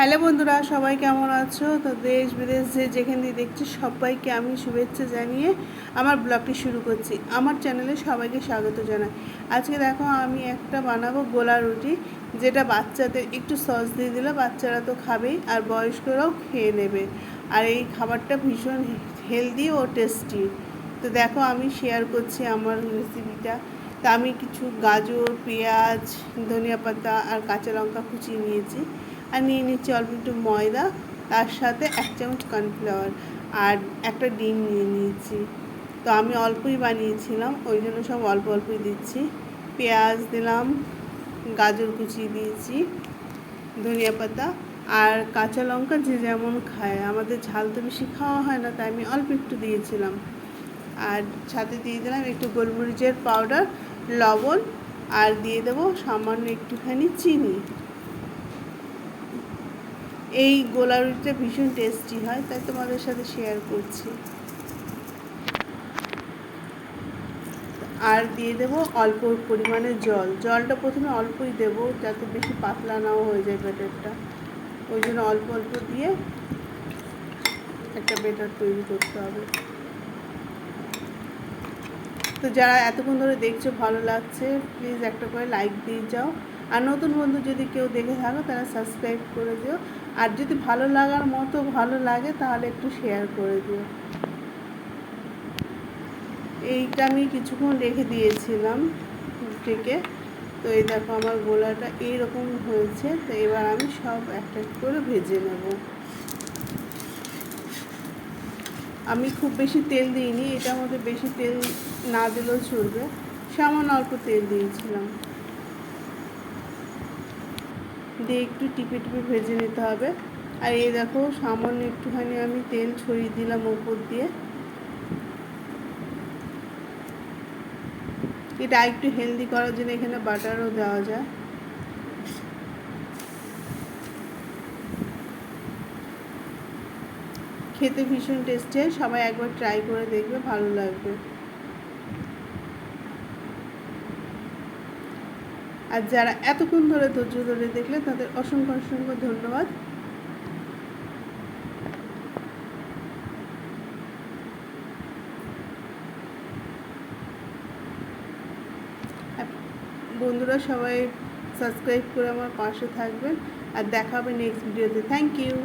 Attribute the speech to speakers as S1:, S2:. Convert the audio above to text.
S1: Hello বন্ধুরা, সবাই কেমন আছো? তো দেশ, বিদেশ যে যেখান দিয়ে দেখছি, সবাইকে আমি শুভেচ্ছা জানিয়ে আমার ব্লগটি শুরু করছি। আমার চ্যানেলে সবাইকে স্বাগত জানাই। আজকে দেখো, আমি একটা বানাবো গোলা রুটি, যেটা বাচ্চাদের একটু সস দিয়ে দিলে বাচ্চারা তো খাবেই, আর বয়স্করাও খেয়ে নেবে। আর এই খাবারটা ভীষণ হেলদি ও টেস্টি তো দেখো, আমি শেয়ার করছি আমার রেসিপিটা তা আমি কিছু গাজর, পেঁয়াজ, ধনিয়া পাতা আর কাঁচা লঙ্কা কুচিয়ে নিয়েছি। আর নিয়ে নিচ্ছি অল্প একটু ময়দা, তার সাথে এক চামচ কর্নফ্লাওয়ার আর একটা ডিম নিয়ে নিয়েছি। তো আমি অল্পই বানিয়েছিলাম, ওই জন্য সব অল্প অল্পই দিচ্ছি। পেঁয়াজ দিলাম, গাজর কুচিয়ে দিয়েছি, ধনিয়া পাতা আর কাঁচা লঙ্কা যে যেমন খায়। আমাদের ঝাল তো বেশি খাওয়া হয় না, তাই আমি অল্প একটু দিয়েছিলাম। আর সাথে দিয়ে দিলাম একটু গোলমরিচের পাউডার, লবণ আর দিয়ে দেবো সামান্য একটুখানি চিনি। এই গোলা রুটিটা ভীষণ টেস্টি হয়, তাই তোমাদের সাথে শেয়ার করছি। আর দিয়ে দেব অল্প পরিমাণে জল। জলটা প্রথমে অল্পই দেব, যাতে বেশি পাতলা নাও হয়ে যায় ব্যাটারটা। ওই জন্য অল্প অল্প দিয়ে একটা বেটার তৈরি করতে হবে। তো যারা এতক্ষণ ধরে দেখছ, ভালো লাগছে প্লিজ একটা করে লাইক দিয়ে যাও। আর নতুন বন্ধু যদি কেউ দেখে থাকো, তারা সাবস্ক্রাইব করে দিও। আর যদি ভালো লাগার মতো ভালো লাগে, তাহলে একটু শেয়ার করে দিও। এইটা আমি কিছুক্ষণ রেখে দিয়েছিলাম থেকে। তো এই দেখো আমার গোলাটা এইরকম হয়েছে। তো এবার আমি সব একটা এক করে ভেজে নেব। আমি খুব বেশি তেল দিইনি, এটার মধ্যে বেশি তেল না দিলেও চলবে। সামান্য অল্প তেল দিয়েছিলাম। দিয়ে একটু টিপে টিপে ভেজে নিতে হবে। আর এই দেখো, সামান্য একটুখানি আমি তেল ছড়িয়ে দিলাম ওপর দিয়ে। এটা একটু হেলদি করার জন্য এখানে বাটারও দেওয়া যায়। খেতে ভীষণ টেস্টি হয়, সবাই একবার ট্রাই করে দেখবে, ভালো লাগবে। আর যারা এতক্ষণ ধরে ধৈর্য ধরে দেখলে তাদের অসংখ্য অসংখ্য ধন্যবাদ। বন্ধুরা সবাই সাবস্ক্রাইব করে আমার পাশে থাকবেন। আর দেখা হবে নেক্সট ভিডিওতে থ্যাংক ইউ